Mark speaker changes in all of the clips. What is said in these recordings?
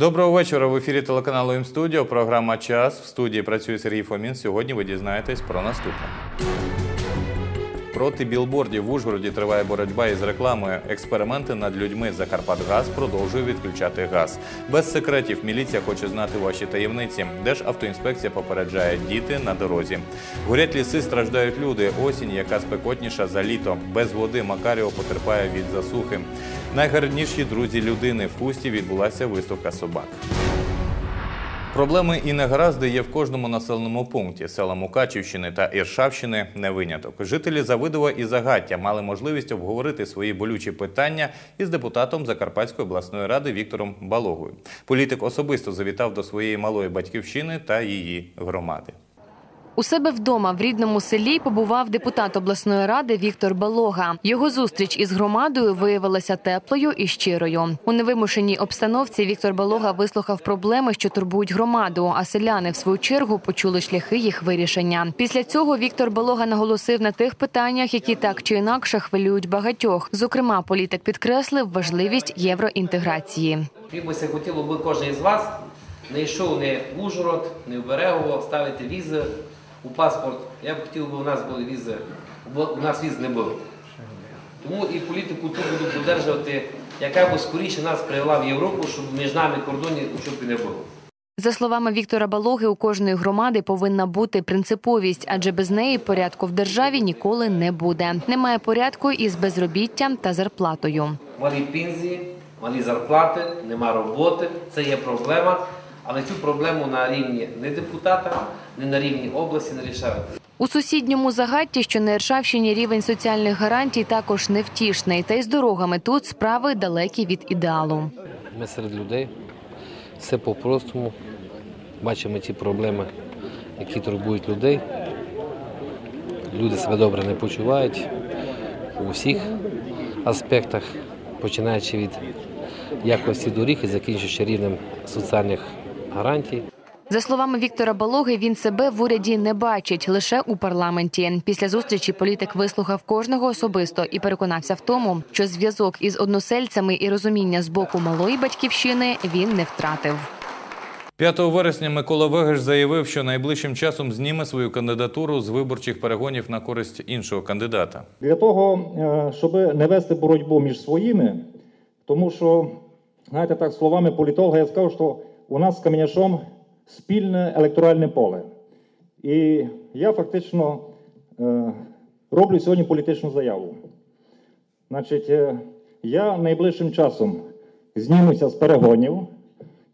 Speaker 1: Доброго вечора. В ефірі телеканалу М-студіо. Програма Час. В студії працює Сергій Фомін. Сьогодні ви дізнаєтесь про наступне. Проти білбордів в Ужгороді триває боротьба із рекламою. Експерименти над людьми Закарпатгаз продовжує відключати газ. Без секретів міліція хоче знати ваші таємниці. Державтоінспекція попереджає діти на дорозі. Горять ліси, страждають люди. Осінь, яка спекотніша за літо. Без води Макаріо потерпає від засухи. Найгарніші друзі людини в хусті відбулася виставка собак. Проблеми і негаразди є в кожному населеному пункті. Села Мукачівщини та Іршавщини не виняток. Жителі Завидова і Загаття мали можливість обговорити свої болючі питання із депутатом Закарпатської обласної ради Віктором Балогою. Політик особисто завітав до своєї малої батьківщини та її громади.
Speaker 2: У себе вдома в рідному селі побував депутат обласної ради Віктор Балога. Його зустріч із громадою виявилася теплою і щирою. У невимушеній обстановці Віктор Балога вислухав проблеми, що турбують громаду. А селяни, в свою чергу, почули шляхи їх вирішення. Після цього Віктор Балога наголосив на тих питаннях, які так чи інакше хвилюють багатьох. Зокрема, політик підкреслив важливість євроінтеграції.
Speaker 3: Хотілося хотіло би кожен із вас не йшов не в Ужгород, не в Берегово, ставити візи у паспорт. Я б хотів би у нас були візи, бо у нас віз не було. Тому і політику тут будуть додержувати, яка б скоріше нас привела в Європу, щоб між нами кордонів щоб не було.
Speaker 2: За словами Віктора Балоги, у кожної громади повинна бути принциповість, адже без неї порядку в державі ніколи не буде. Немає порядку із безробіттям та зарплатою.
Speaker 3: Малі пенсії, малі зарплати, нема роботи. Це є проблема. Але цю проблему на рівні не депутата, не на рівні області не рішають.
Speaker 2: У сусідньому загатті, що на Іршавщині, рівень соціальних гарантій також невтішний. Та й з дорогами тут справи далекі від ідеалу.
Speaker 4: Ми серед людей, все по-простому. Бачимо ті проблеми, які турбують людей. Люди себе добре не почувають у всіх аспектах, починаючи від якості доріг і закінчуючи рівнем соціальних гарантій.
Speaker 2: За словами Віктора Балоги, він себе в уряді не бачить лише у парламенті. Після зустрічі політик вислухав кожного особисто і переконався в тому, що зв'язок із односельцями і розуміння з боку малої батьківщини він не втратив.
Speaker 1: 5 вересня Микола Вегеш заявив, що найближчим часом зніме свою кандидатуру з виборчих перегонів на користь іншого кандидата.
Speaker 5: Для того, е, щоб не вести боротьбу між своїми, тому що, знаєте, так словами політолога, я скажу, що у нас з Кам'яшом спільне електоральне поле. І я фактично е, роблю сьогодні політичну заяву. Значить, е, я найближчим часом знімуся з перегонів.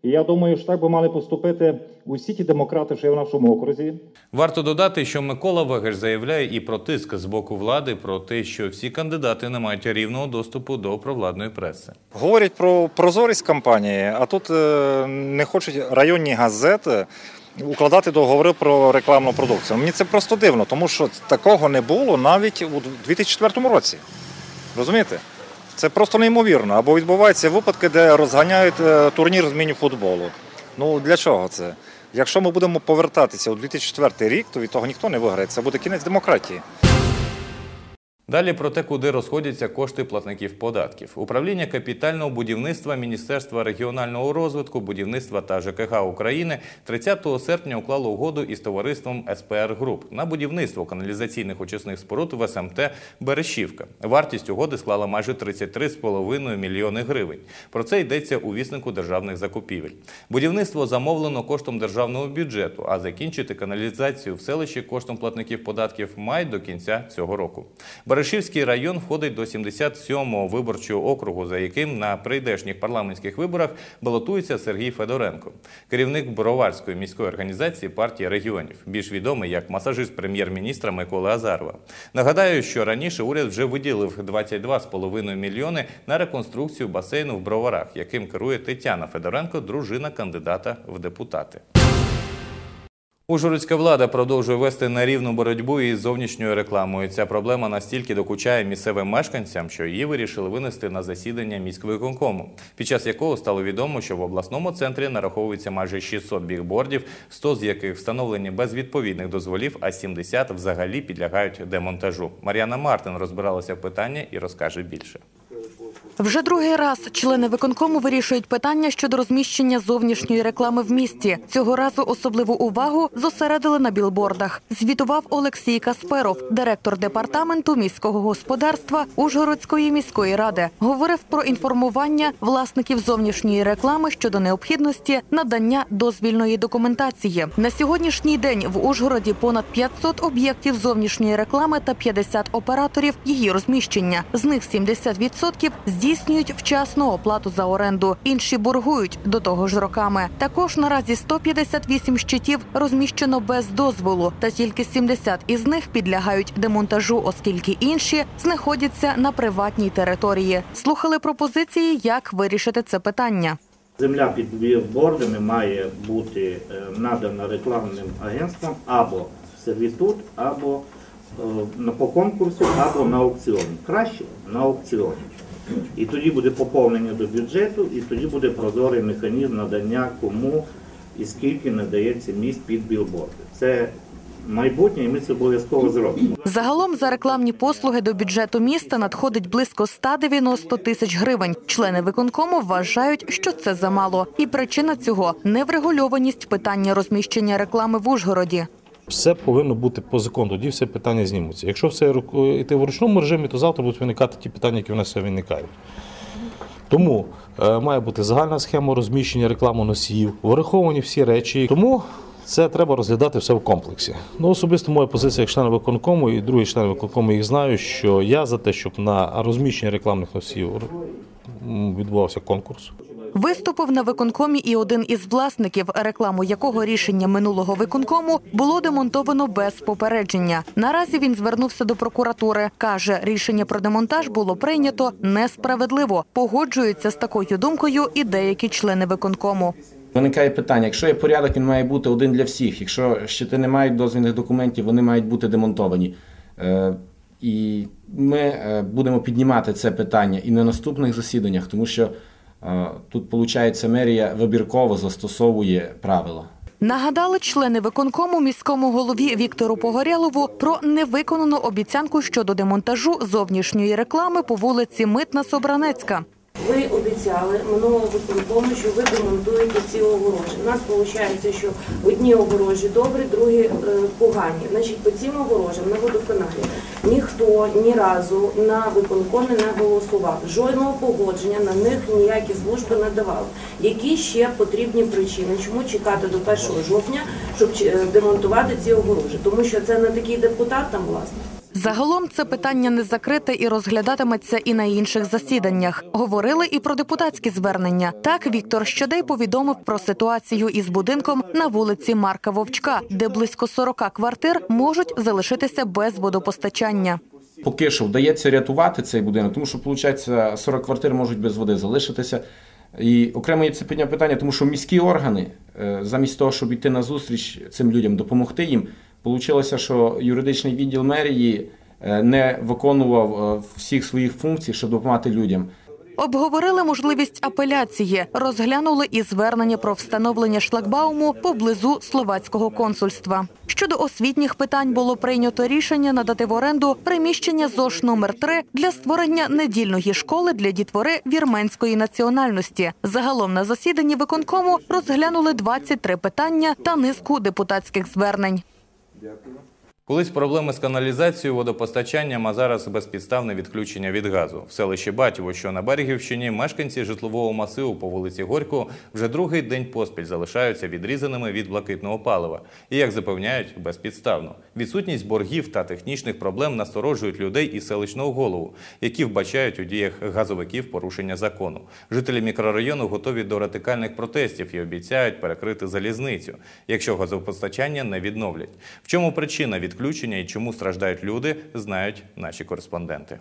Speaker 5: І я думаю, що так би мали поступити усі ті демократи, що є в нашому окрузі.
Speaker 1: Варто додати, що Микола Вегеш заявляє і про тиск з боку влади, про те, що всі кандидати не мають рівного доступу до провладної преси.
Speaker 6: Говорять про прозорість кампанії, а тут е, не хочуть районні газети укладати договори про рекламну продукцію. Мені це просто дивно, тому що такого не було навіть у 2004 році. Розумієте? Це просто неймовірно. Або відбуваються випадки, де розганяють е, турнір з міні-футболу. Ну для чого це? Якщо ми будемо повертатися у 2004 рік, то від того ніхто не виграє. Це буде кінець демократії.
Speaker 1: Далі про те, куди розходяться кошти платників податків. Управління капітального будівництва Міністерства регіонального розвитку, будівництва та ЖКГ України 30 серпня уклало угоду із товариством СПР Груп на будівництво каналізаційних очисних споруд в СМТ Берешівка. Вартість угоди склала майже 33,5 мільйони гривень. Про це йдеться у віснику державних закупівель. Будівництво замовлено коштом державного бюджету, а закінчити каналізацію в селищі коштом платників податків мають до кінця цього року. Баришівський район входить до 77-го виборчого округу, за яким на прийдешніх парламентських виборах балотується Сергій Федоренко, керівник Броварської міської організації партії регіонів, більш відомий як масажист прем'єр-міністра Миколи Азарова. Нагадаю, що раніше уряд вже виділив 22,5 мільйони на реконструкцію басейну в Броварах, яким керує Тетяна Федоренко, дружина кандидата в депутати. Ужгородська влада продовжує вести нерівну боротьбу із зовнішньою рекламою. Ця проблема настільки докучає місцевим мешканцям, що її вирішили винести на засідання міськвиконкому, під час якого стало відомо, що в обласному центрі нараховується майже 600 бігбордів, 100 з яких встановлені без відповідних дозволів, а 70 взагалі підлягають демонтажу. Мар'яна Мартин розбиралася в питанні і розкаже більше.
Speaker 7: Вже другий раз члени виконкому вирішують питання щодо розміщення зовнішньої реклами в місті. Цього разу особливу увагу зосередили на білбордах. Звітував Олексій Касперов, директор департаменту міського господарства Ужгородської міської ради. Говорив про інформування власників зовнішньої реклами щодо необхідності надання дозвільної документації. На сьогоднішній день в Ужгороді понад 500 об'єктів зовнішньої реклами та 50 операторів її розміщення. З них 70% здійснюють вчасну оплату за оренду. Інші боргують до того ж роками. Також наразі 158 щитів розміщено без дозволу, та тільки 70 із них підлягають демонтажу, оскільки інші знаходяться на приватній території. Слухали пропозиції, як вирішити це питання.
Speaker 8: Земля під білбордами має бути е, надана рекламним агентствам або в сервітут, або е, по конкурсу, або на аукціоні. Краще на аукціоні. І тоді буде поповнення до бюджету, і тоді буде прозорий механізм надання кому і скільки надається місць під білборди. Це майбутнє, і ми це обов'язково зробимо.
Speaker 7: Загалом за рекламні послуги до бюджету міста надходить близько 190 тисяч гривень. Члени виконкому вважають, що це замало. І причина цього неврегульованість питання розміщення реклами в Ужгороді.
Speaker 9: Все повинно бути по закону, тоді все питання знімуться. Якщо все йти в ручному режимі, то завтра будуть виникати ті питання, які в нас виникають. Тому е, має бути загальна схема розміщення рекламоносіїв, враховані всі речі. Тому це треба розглядати все в комплексі. Ну, особисто моя позиція як члена виконкому і другі члени виконкому їх знаю, що я за те, щоб на розміщення рекламних носіїв відбувався конкурс.
Speaker 7: Виступив на виконкомі і один із власників, рекламу якого рішення минулого виконкому було демонтовано без попередження. Наразі він звернувся до прокуратури. каже, рішення про демонтаж було прийнято несправедливо. Погоджуються з такою думкою і деякі члени виконкому.
Speaker 10: Виникає питання: якщо є порядок, він має бути один для всіх. Якщо щити не мають дозвільних документів, вони мають бути демонтовані. Е, І ми е, будемо піднімати це питання і на наступних засіданнях, тому що тут, виходить, мерія вибірково застосовує правила.
Speaker 7: Нагадали члени виконкому міському голові Віктору Погорєлову про невиконану обіцянку щодо демонтажу зовнішньої реклами по вулиці Митна Собранецька.
Speaker 11: Ви обіцяли минулого виконкому, що ви демонтуєте ці огорожі. У нас виходить, що одні огорожі добрі, другі е, погані. Значить, по цим огорожам на водоканалі ніхто ні разу на виконкомі не голосував. Жодного погодження на них ніякі служби не давали. Які ще потрібні причини, чому чекати до 1 жовтня, щоб е, демонтувати ці огорожі? Тому що це не такий депутат там власне.
Speaker 7: Загалом це питання не закрите і розглядатиметься і на інших засіданнях. Говорили і про депутатські звернення. Так Віктор Щодей повідомив про ситуацію із будинком на вулиці Марка Вовчка, де близько 40 квартир можуть залишитися без водопостачання.
Speaker 10: Поки що вдається рятувати цей будинок, тому що, виходить, 40 квартир можуть без води залишитися. І окремо є це питання, тому що міські органи, е, замість того, щоб йти на зустріч цим людям, допомогти їм, вийшло, що юридичний відділ мерії е, не виконував е, всіх своїх функцій, щоб допомагати людям.
Speaker 7: Обговорили можливість апеляції, розглянули і звернення про встановлення шлагбауму поблизу словацького консульства. Щодо освітніх питань було прийнято рішення надати в оренду приміщення ЗОШ номер 3 для створення недільної школи для дітвори вірменської національності. Загалом на засіданні виконкому розглянули 23 питання та низку депутатських звернень. Дякую.
Speaker 1: Колись проблеми з каналізацією, водопостачанням, а зараз безпідставне відключення від газу. В селищі Батєво, що на Берегівщині, мешканці житлового масиву по вулиці Горького вже другий день поспіль залишаються відрізаними від блакитного палива. І, як запевняють, безпідставно. Відсутність боргів та технічних проблем насторожують людей і селищного голову, які вбачають у діях газовиків порушення закону. Жителі мікрорайону готові до радикальних протестів і обіцяють перекрити залізницю, якщо газопостачання не відновлять. В чому причина відключення і чому страждають люди, знають наші кореспонденти.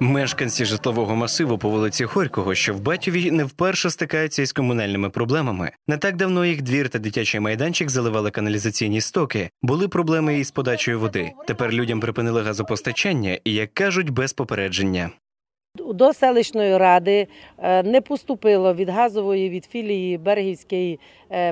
Speaker 12: Мешканці житлового масиву по вулиці Горького, що в Батьові, не вперше стикаються із комунальними проблемами. Не так давно їх двір та дитячий майданчик заливали каналізаційні стоки. Були проблеми із подачею води. Тепер людям припинили газопостачання і, як кажуть, без попередження.
Speaker 13: До селищної ради е, не поступило від газової від філії Бергівський е,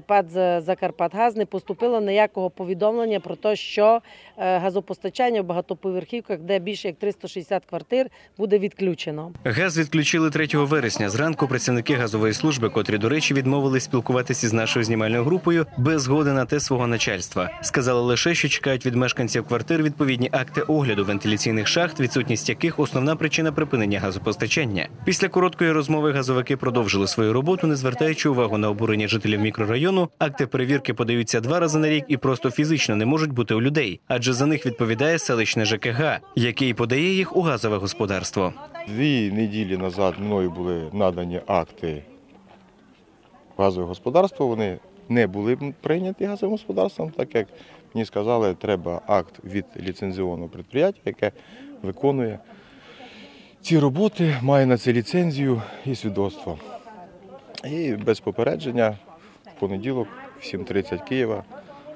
Speaker 13: ПАД Закарпатгаз не поступило ніякого повідомлення про те, що е, газопостачання в багатоповерхівках, де більше як 360 квартир, буде відключено.
Speaker 12: Газ відключили 3 вересня. Зранку працівники газової служби, котрі, до речі, відмовились спілкуватися з нашою знімальною групою без згоди на те свого начальства. Сказали лише, що чекають від мешканців квартир відповідні акти огляду вентиляційних шахт, відсутність яких основна причина припинення газопостачання. Після короткої розмови газовики продовжили свою роботу, не звертаючи увагу на обурення жителів мікрорайону. Акти перевірки подаються два рази на рік і просто фізично не можуть бути у людей, адже за них відповідає селищне ЖКГ, який подає їх у газове господарство.
Speaker 14: Дві неділі назад мною були надані акти газового господарства. Вони не були прийняті газовим господарством, так як мені сказали, треба акт від ліцензіонного підприємства, яке виконує ці роботи, має на це ліцензію і свідоцтво. І без попередження понеділок в 7.30 Києва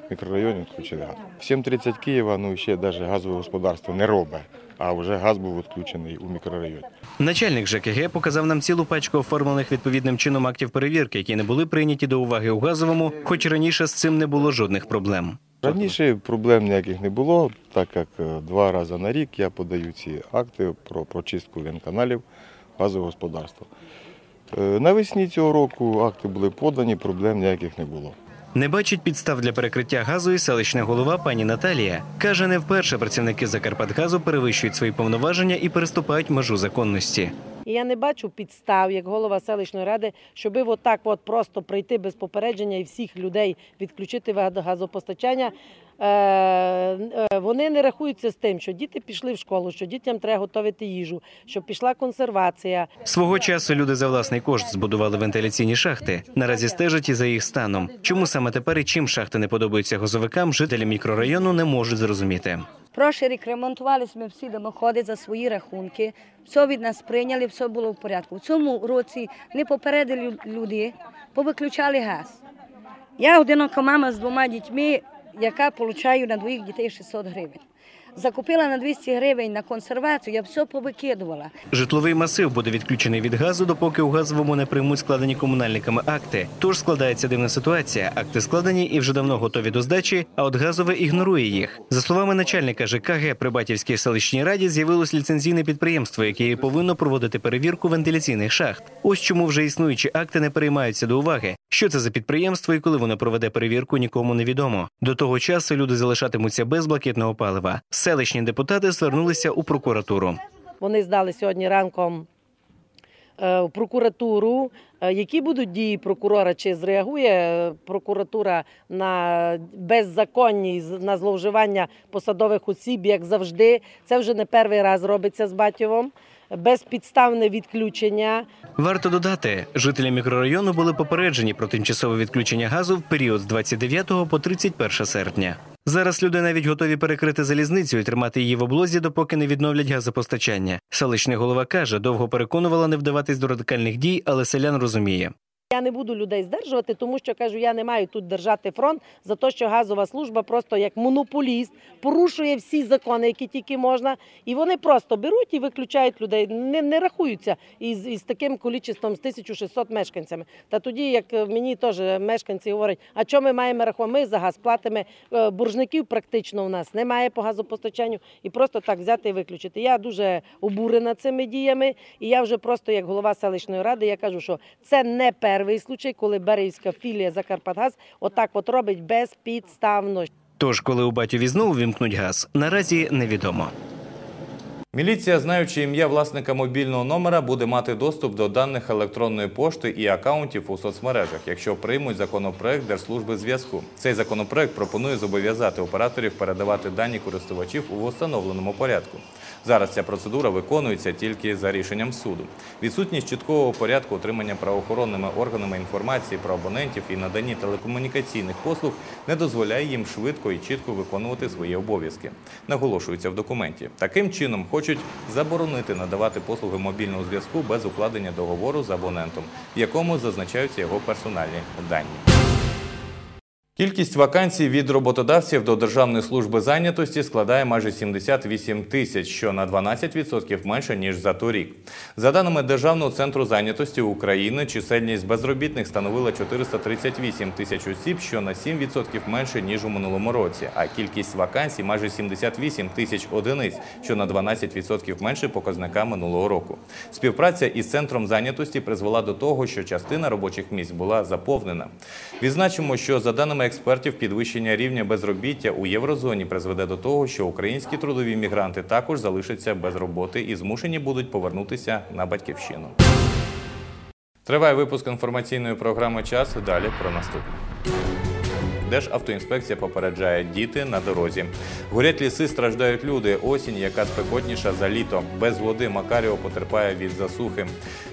Speaker 14: в мікрорайоні відключили газ. В 7.30 Києва ну, ще навіть газове господарство не робить, а вже газ був відключений у мікрорайоні.
Speaker 12: Начальник ЖКГ показав нам цілу пачку оформлених відповідним чином актів перевірки, які не були прийняті до уваги у газовому, хоч раніше з цим не було жодних проблем.
Speaker 14: Раніше проблем ніяких не було, так як е, два рази на рік я подаю ці акти про прочистку венканалів газового господарства. Е, Навесні цього року акти були подані, проблем ніяких не було.
Speaker 12: Не бачить підстав для перекриття газу і селищна голова пані Наталія. Каже, не вперше працівники Закарпатгазу перевищують свої повноваження і переступають межу законності.
Speaker 13: І я не бачу підстав, як голова селищної ради, щоби отак от просто прийти без попередження і всіх людей відключити га- газопостачання. Е, е, Вони не рахуються з тим, що діти пішли в школу, що дітям треба готувати їжу, що пішла консервація.
Speaker 12: Свого часу люди за власний кошт збудували вентиляційні шахти. Наразі стежать і за їх станом. Чому саме тепер і чим шахти не подобаються газовикам, жителі мікрорайону не можуть зрозуміти.
Speaker 15: Прошлий рік ремонтувалися ми всі домоходи за свої рахунки. Все від нас прийняли, все було в порядку. В цьому році не попередили люди, повиключали газ. Я одинока мама з двома дітьми, яка отримує на двоїх дітей 600 гривень. Закупила на 200 гривень на консервацію, я все повикидувала.
Speaker 12: Житловий масив буде відключений від газу, допоки у газовому не приймуть складені комунальниками акти. Тож складається дивна ситуація. Акти складені і вже давно готові до здачі, а от газове ігнорує їх. За словами начальника ЖКГ при Батівській селищній раді, з'явилось ліцензійне підприємство, яке повинно проводити перевірку вентиляційних шахт. Ось чому вже існуючі акти не приймаються до уваги. Що це за підприємство і коли воно проведе перевірку, нікому не відомо. До того часу люди залишатимуться без блакитного палива. Селищні депутати звернулися у прокуратуру.
Speaker 13: Вони здали сьогодні ранком е, в прокуратуру. Е, Які будуть дії прокурора? Чи зреагує е, прокуратура на беззаконність, на зловживання посадових осіб, як завжди? Це вже не перший раз робиться з Батьовом. Безпідставне відключення.
Speaker 12: Варто додати, жителі мікрорайону були попереджені про тимчасове відключення газу в період з 29 по 31 серпня. Зараз люди навіть готові перекрити залізницю і тримати її в облозі, допоки не відновлять газопостачання. Селищний голова каже, довго переконувала не вдаватись до радикальних дій, але селян розуміє.
Speaker 13: Я не буду людей здержувати, тому що кажу, я не маю тут держати фронт за те, що газова служба просто як монополіст порушує всі закони, які тільки можна, і вони просто беруть і виключають людей, не, не рахуються із, із таким кількістю, з 1600 мешканцями. Та тоді, як мені теж мешканці говорять, а що ми маємо рахувати? Ми за газ платимо Е, боржників практично у нас немає по газопостачанню, і просто так взяти і виключити. Я дуже обурена цими діями, і я вже просто як голова селищної ради, я кажу, що це не перший случай, коли Берегівська філія Закарпатгаз отак от робить безпідставно.
Speaker 12: Тож, коли у батьові знову вімкнуть газ, наразі невідомо.
Speaker 1: Міліція, знаючи ім'я власника мобільного номера, буде мати доступ до даних електронної пошти і акаунтів у соцмережах, якщо приймуть законопроект Держслужби зв'язку. Цей законопроект пропонує зобов'язати операторів передавати дані користувачів у встановленому порядку. Зараз ця процедура виконується тільки за рішенням суду. Відсутність чіткого порядку отримання правоохоронними органами інформації про абонентів і наданні телекомунікаційних послуг не дозволяє їм швидко і чітко виконувати свої обов'язки. Наголошується в документі. Таким чином хочуть заборонити надавати послуги мобільного зв'язку без укладення договору з абонентом, в якому зазначаються його персональні дані. Кількість вакансій від роботодавців до Державної служби зайнятості складає майже 78 тисяч, що на 12% менше ніж за торік. За даними Державного центру зайнятості України, чисельність безробітних становила 438 тисяч осіб, що на 7% менше ніж у минулому році. А кількість вакансій майже 78 тисяч одиниць, що на 12% менше показника минулого року. Співпраця із центром зайнятості призвела до того, що частина робочих місць була заповнена. Відзначимо, що за даними експертів, підвищення рівня безробіття у єврозоні призведе до того, що українські трудові мігранти також залишаться без роботи і змушені будуть повернутися на батьківщину. Триває випуск інформаційної програми Час. Далі про наступне. Державтоінспекція попереджає діти на дорозі. Горять ліси, страждають люди. Осінь, яка спекотніша за літо. Без води Макаріо потерпає від засухи.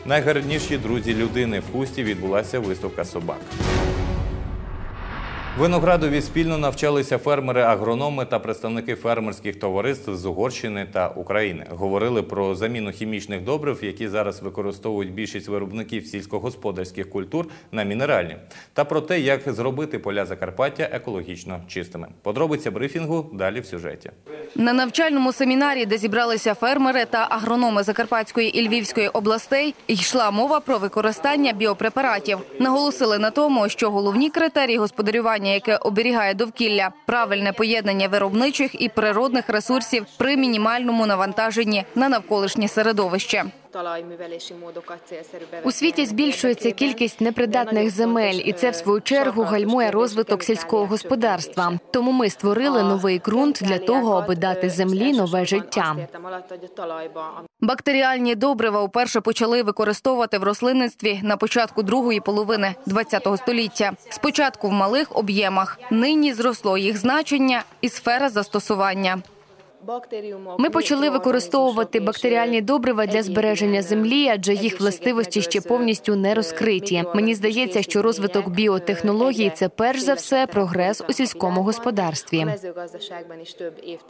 Speaker 1: Найгарніші друзі людини в хусті відбулася виставка собак. Виноградові спільно навчалися фермери, агрономи та представники фермерських товариств з Угорщини та України. Говорили про заміну хімічних добрив, які зараз використовують більшість виробників сільськогосподарських культур на мінеральні, та про те, як зробити поля Закарпаття екологічно чистими. Подробиця брифінгу далі в сюжеті.
Speaker 16: На навчальному семінарі, де зібралися фермери та агрономи Закарпатської і Львівської областей, йшла мова про використання біопрепаратів. Наголосили на тому, що головні критерії господарювання, яке оберігає довкілля, правильне поєднання виробничих і природних ресурсів при мінімальному навантаженні на навколишнє середовище.
Speaker 2: У світі збільшується кількість непридатних земель, і це в свою чергу гальмує розвиток сільського господарства. Тому ми створили новий ґрунт для того, аби дати землі нове життя.
Speaker 16: Бактеріальні добрива вперше почали використовувати в рослинництві на початку другої половини ХХ століття. Спочатку в малих об'ємах. Нині зросло їх значення і сфера застосування.
Speaker 2: Ми почали використовувати бактеріальні добрива для збереження землі, адже їх властивості ще повністю не розкриті. Мені здається, що розвиток біотехнологій це перш за все прогрес у сільському господарстві.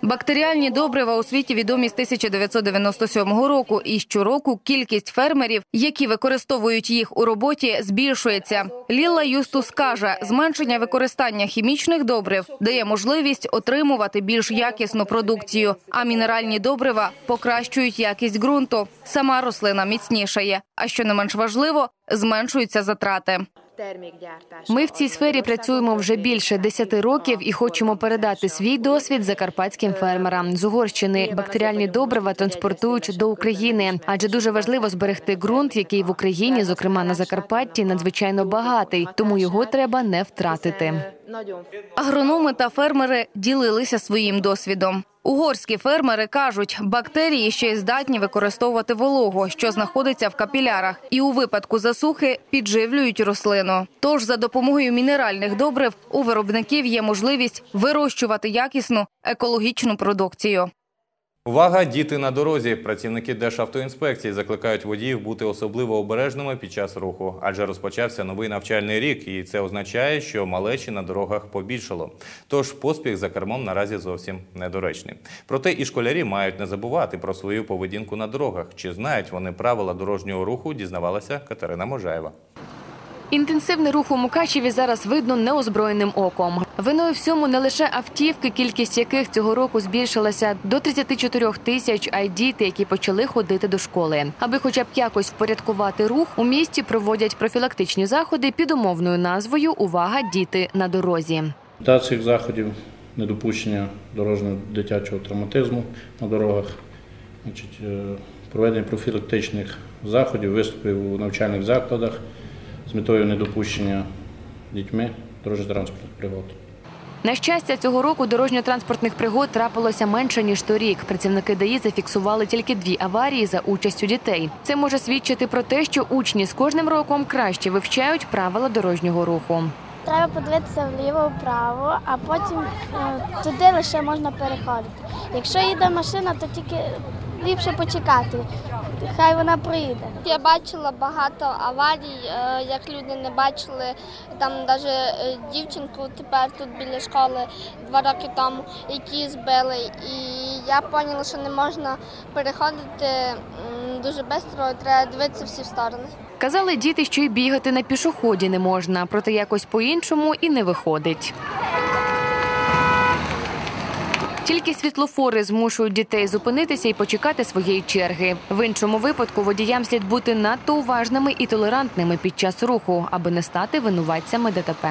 Speaker 16: Бактеріальні добрива у світі відомі з 1997 року, і щороку кількість фермерів, які використовують їх у роботі, збільшується. Ліла Юстус каже, зменшення використання хімічних добрив дає можливість отримувати більш якісну продукцію, а мінеральні добрива покращують якість ґрунту. Сама рослина міцнішає. А що не менш важливо, зменшуються затрати.
Speaker 2: Ми в цій сфері працюємо вже більше 10 років і хочемо передати свій досвід закарпатським фермерам. З Угорщини бактеріальні добрива транспортують до України, адже дуже важливо зберегти ґрунт, який в Україні, зокрема на Закарпатті, надзвичайно багатий, тому його треба не втратити.
Speaker 16: Агрономи та фермери ділилися своїм досвідом. Угорські фермери кажуть, бактерії ще й здатні використовувати вологу, що знаходиться в капілярах, і у випадку засухи підживлюють рослину. Тож за допомогою мінеральних добрив у виробників є можливість вирощувати якісну екологічну продукцію.
Speaker 1: Увага, діти на дорозі. Працівники Державтоінспекції закликають водіїв бути особливо обережними під час руху, адже розпочався новий навчальний рік, і це означає, що малечі на дорогах побільшало. Тож поспіх за кермом наразі зовсім недоречний. Проте і школярі мають не забувати про свою поведінку на дорогах. Чи знають вони правила дорожнього руху? Дізнавалася Катерина Можаєва.
Speaker 2: Інтенсивний рух у Мукачеві зараз видно неозброєним оком. Виною всьому не лише автівки, кількість яких цього року збільшилася до 34 тисяч, а й діти, які почали ходити до школи. Аби хоча б якось впорядкувати рух, у місті проводять профілактичні заходи під умовною назвою Увага, діти на дорозі.
Speaker 17: Мета цих заходів недопущення дорожнього дитячого травматизму на дорогах, е, проведення профілактичних заходів, виступів у навчальних закладах з метою недопущення дітьми дорожньо-транспортних пригод.
Speaker 2: На щастя, цього року дорожньо-транспортних пригод трапилося менше ніж торік. Працівники ДАІ зафіксували тільки дві аварії за участю дітей. Це може свідчити про те, що учні з кожним роком краще вивчають правила дорожнього руху.
Speaker 18: Треба подивитися вліво, вправо, а потім е, туди лише можна переходити. Якщо їде машина, то тільки ліпше почекати. Хай вона приїде.
Speaker 19: Я бачила багато аварій, е, як люди не бачили. Там навіть дівчинку тепер тут біля школи два роки тому, які збили. І я поняла, що не можна переходити дуже швидко, треба дивитися всі сторони.
Speaker 2: Казали діти, що й бігати на пішоході не можна, проте якось по-іншому і не виходить. Тільки світлофори змушують дітей зупинитися і почекати своєї черги. В іншому випадку водіям слід бути надто уважними і толерантними під час руху, аби не стати винуватцями ДТП.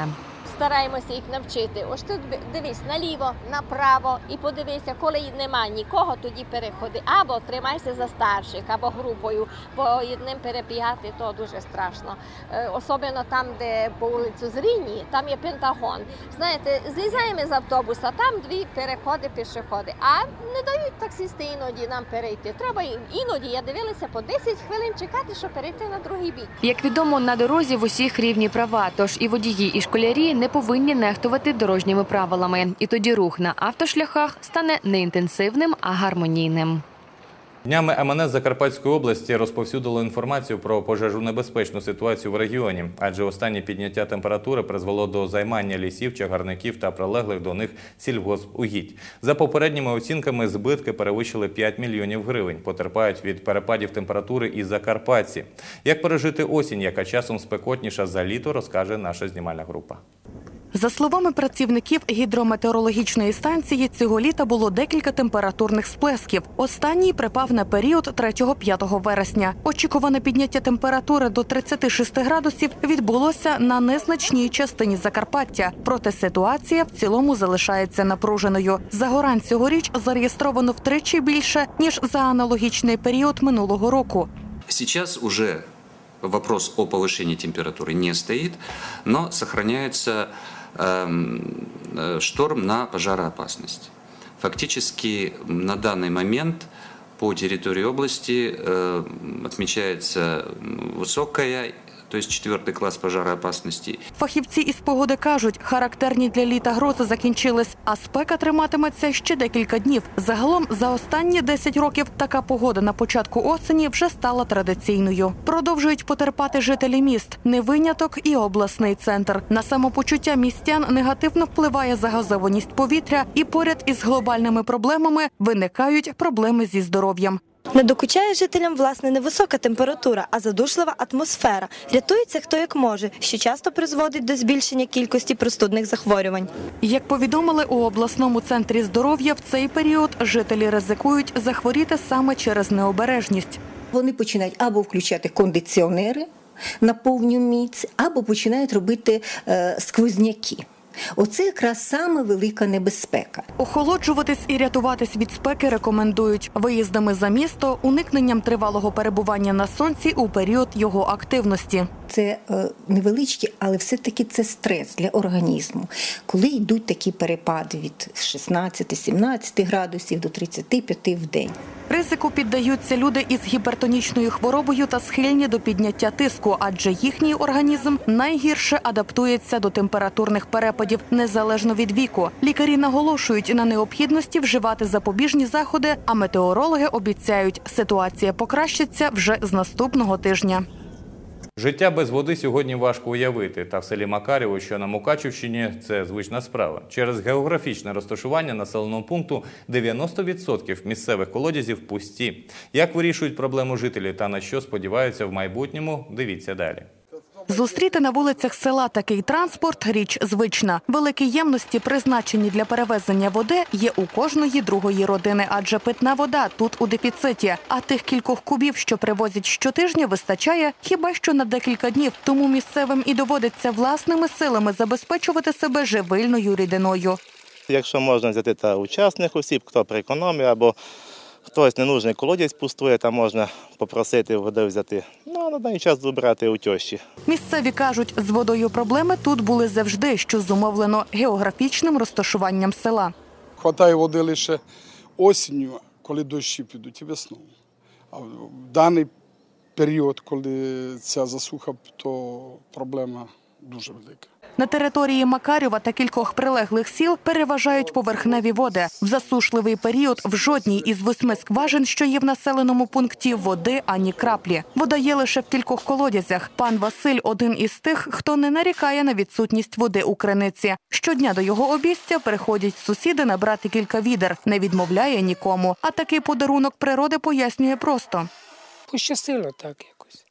Speaker 20: Стараємося їх навчити. Ось тут дивись наліво, направо і подивися, коли нема нікого, тоді переходи. Або тримайся за старших, або групою, бо одним перебігати то дуже страшно. Е, Особливо там, де по вулицю Зріні, там є Пентагон. Знаєте, злізаємо з автобуса, там дві переходи пішоходи. А не дають таксисти іноді нам перейти. Треба іноді, я дивилася, по 10 хвилин чекати, щоб перейти на другий бік.
Speaker 2: Як відомо, на дорозі в усіх рівні права, тож і водії, і школярі не повинні нехтувати дорожніми правилами. І тоді рух на автошляхах стане не інтенсивним, а гармонійним.
Speaker 1: Днями МНС Закарпатської області розповсюдило інформацію про пожежонебезпечну ситуацію в регіоні, адже останнє підняття температури призвело до займання лісів, чагарників та прилеглих до них сільгоспугідь. За попередніми оцінками, збитки перевищили 5 мільйонів гривень. Потерпають від перепадів температури і закарпатці. Як пережити осінь, яка часом спекотніша за літо, розкаже наша знімальна група.
Speaker 7: За словами працівників гідрометеорологічної станції, цього літа було декілька температурних сплесків. Останній припав на період 3-5 вересня. Очікуване підняття температури до 36 градусів відбулося на незначній частині Закарпаття. Проте ситуація в цілому залишається напруженою. Загорань цьогоріч зареєстровано втричі більше ніж за аналогічний період минулого року.
Speaker 21: Сейчас уже вопрос о повышении температуры не стоит, но сохраняется эм, э, шторм на пожароопасность. Фактически на данный момент по территории области э, отмечается высокая, то есть четвертый класс пожароопасности.
Speaker 7: Фахівці із погоди кажуть, характерні для літа грози закінчились, а спека триматиметься ще декілька днів. Загалом за останні 10 років така погода на початку осені вже стала традиційною. Продовжують потерпати жителі міст. Не виняток і обласний центр. На самопочуття містян негативно впливає загазованість повітря, і поряд із глобальними проблемами виникають проблеми зі здоров'ям.
Speaker 22: Не докучає жителям власне не висока температура, а задушлива атмосфера. Рятується хто як може, що часто призводить до збільшення кількості простудних захворювань.
Speaker 7: Як повідомили у обласному центрі здоров'я, в цей період жителі ризикують захворіти саме через необережність.
Speaker 23: Вони починають або включати кондиціонери на повню міць, або починають робити е, сквозняки. Оце якраз саме велика небезпека.
Speaker 7: Охолоджуватись і рятуватись від спеки рекомендують виїздами за місто, уникненням тривалого перебування на сонці у період його активності.
Speaker 23: Це е, невеличкі, але все-таки це стрес для організму. Коли йдуть такі перепади від 16-17 градусів до 35 в день.
Speaker 7: Ризику піддаються люди із гіпертонічною хворобою та схильні до підняття тиску, адже їхній організм найгірше адаптується до температурних перепадів незалежно від віку. Лікарі наголошують на необхідності вживати запобіжні заходи, а метеорологи обіцяють, ситуація покращиться вже з наступного тижня.
Speaker 1: Життя без води сьогодні важко уявити, та в селі Макарєво, що на Мукачівщині, це звична справа. Через географічне розташування населеного пункту 90% місцевих колодязів пусті. Як вирішують проблему жителі та на що сподіваються в майбутньому, дивіться далі.
Speaker 7: Зустріти на вулицях села такий транспорт річ звична. Великі ємності, призначені для перевезення води, є у кожної другої родини, адже питна вода тут у дефіциті. А тих кількох кубів, що привозять щотижня, вистачає хіба що на декілька днів. Тому місцевим і доводиться власними силами забезпечувати себе живильною рідиною.
Speaker 24: Якщо можна взяти та учасних осіб, хто при економії або хтось ненужний колодязь пустує, там можна попросити води взяти. Ну, а на даний час вибирати у тещі.
Speaker 7: Місцеві кажуть, з водою проблеми тут були завжди, що зумовлено географічним розташуванням села.
Speaker 25: Хватає води лише осінню, коли дощі підуть і весною. А в даний період, коли ця засуха, то проблема дуже велика.
Speaker 7: На території Макарєва та кількох прилеглих сіл переважають поверхневі води. В засушливий період в жодній із восьми скважин, що є в населеному пункті, води ані краплі. Вода є лише в кількох колодязях. Пан Василь один із тих, хто не нарікає на відсутність води у криниці. Щодня до його обійстя приходять сусіди набрати кілька відер, не відмовляє нікому. А такий подарунок природи пояснює просто.
Speaker 26: Пощастило так.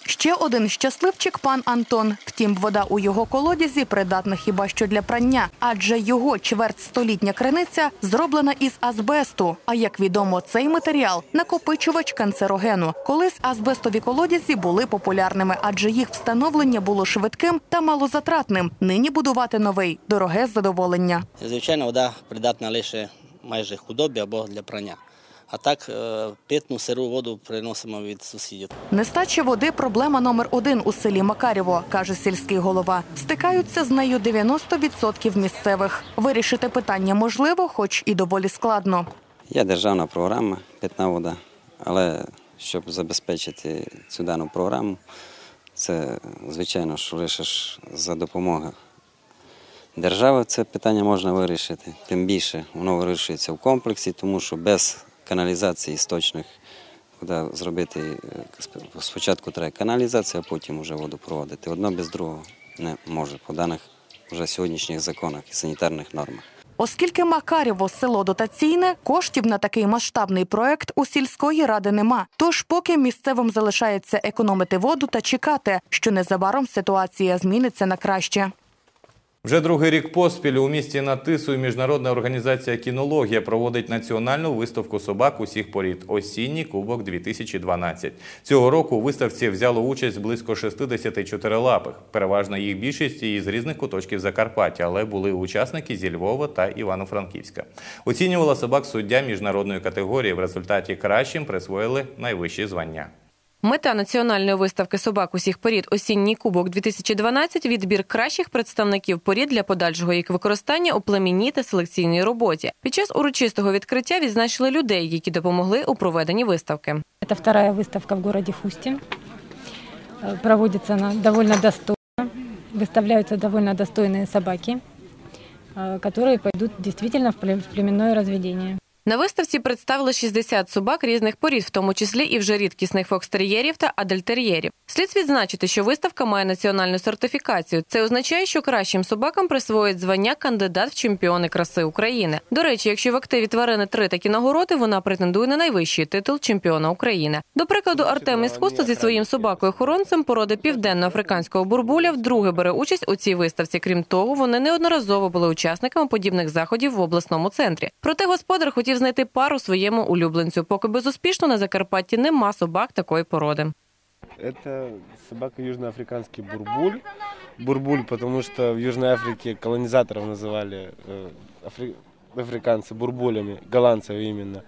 Speaker 7: Ще один щасливчик пан Антон. Втім, вода у його колодязі придатна хіба що для прання, адже його чвертьстолітня криниця зроблена із азбесту. А як відомо, цей матеріал накопичувач канцерогену. Колись азбестові колодязі були популярними, адже їх встановлення було швидким та малозатратним. Нині будувати новий дороге задоволення.
Speaker 27: Звичайно, вода придатна лише майже худобі або для прання. А так е, питну сиру воду приносимо від сусідів.
Speaker 7: Нестача води проблема номер один у селі Макарєво, каже сільський голова. Стикаються з нею 90% місцевих. Вирішити питання можливо, хоч і доволі складно.
Speaker 28: Є державна програма Питна вода, але щоб забезпечити цю дану програму, це звичайно, що лише ж за допомогою держави це питання можна вирішити. Тим більше воно вирішується в комплексі, тому що без каналізації істочних, куди зробити е, спочатку треба каналізація, а потім вже воду проводити. Одно без другого не може по даних вже сьогоднішніх законах і санітарних нормах.
Speaker 7: Оскільки Макарєво село дотаційне, коштів на такий масштабний проект у сільської ради нема. Тож, поки місцевим залишається економити воду та чекати, що незабаром ситуація зміниться на краще.
Speaker 1: Вже другий рік поспіль у місті над Тисою міжнародна організація кінологія проводить національну виставку собак усіх порід Осінній кубок 2012. Цього року у виставці взяло участь близько 60 чотирилапих. Переважна їх більшість із різних куточків Закарпаття, але були учасники зі Львова та Івано-Франківська. Оцінювала собак суддя міжнародної категорії. В результаті кращим присвоїли найвищі звання.
Speaker 29: Мета національної виставки собак усіх порід осінній кубок 2012 відбір кращих представників порід для подальшого їх використання у племінній та селекційній роботі. Під час урочистого відкриття відзначили людей, які допомогли у проведенні виставки.
Speaker 30: Это вторая выставка в городе Фусте. Э, Проводится она довольно достойно. Выставляются довольно достойные собаки, э, которые пойдут действительно в пле- в племенное разведение.
Speaker 29: На виставці представили 60 собак різних порід, в тому числі і вже рідкісних фокстер'єрів та адельтер'єрів. Слід відзначити, що виставка має національну сертифікацію. Це означає, що кращим собакам присвоїть звання кандидат в чемпіони краси України. До речі, якщо в активі тварини три такі нагороди, вона претендує на найвищий титул чемпіона України. До прикладу, Артем із зі своїм собакою-охоронцем породи південноафриканського бурбуля вдруге бере участь у цій виставці. Крім того, вони неодноразово були учасниками подібних заходів в обласному центрі. Проте господар хотів знайти пару своєму улюбленцю, поки безуспішно на Закарпатті нема собак такої породи.
Speaker 31: Это собака южноафриканский бурбуль. Бурбуль, потому что в Южной Африке колонизаторов называли э, афри- африканцы бурбулями, голландцев именно.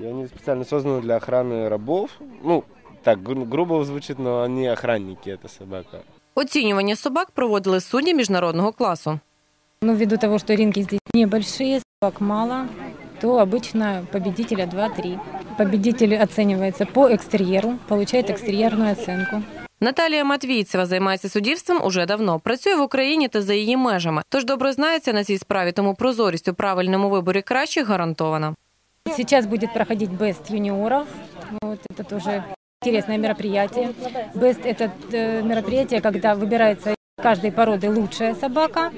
Speaker 31: И они специально созданы для охраны рабов. Ну, так гру- грубо звучит, но они охранники, эта собака.
Speaker 29: Оцінювання собак проводили судді міжнародного класу.
Speaker 30: Ну, ввиду того, что ринки здесь небольшие, собак мало, то обычно победителя 2-3. Победитель оценивается по экстерьеру, получает экстерьерную оценку.
Speaker 29: Наталія Матвійцева займається суддівством уже давно. Працює в Україні та за її межами. Тож добре знається на цій справі, тому прозорість у правильному виборі кращих гарантована.
Speaker 30: Сейчас будет проходить Бест юниоров. Вот это тоже интересное мероприятие. Бест – это э, мероприятие, когда выбирается из каждой породы лучшая собака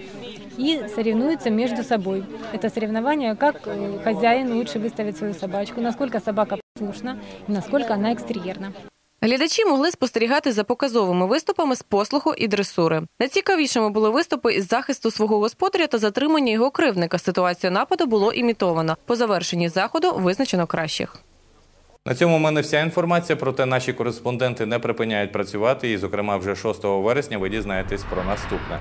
Speaker 30: и соревнуются между собой. Это соревнование, как э, хозяин лучше выставит свою собачку, насколько собака послушна и насколько она экстерьерна.
Speaker 29: Глядачі могли спостерігати за показовими виступами з послуху і дресури. Найцікавішими були виступи із захисту свого господаря та затримання його кривника. Ситуацію нападу було імітовано. По завершенні заходу визначено кращих.
Speaker 1: На цьому в мене вся інформація. Проте наші кореспонденти не припиняють працювати. І, зокрема, вже 6 вересня ви дізнаєтесь про наступне.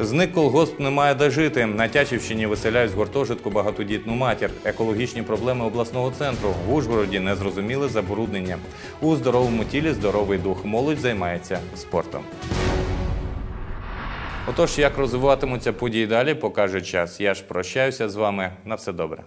Speaker 1: Зник колгосп немає де жити. На Тячівщині виселяють з гуртожитку багатодітну матір. Екологічні проблеми обласного центру. В Ужгороді незрозуміле забруднення. У здоровому тілі здоровий дух. Молодь займається спортом. Отож, як розвиватимуться події далі, покаже час. Я ж прощаюся з вами. На все добре.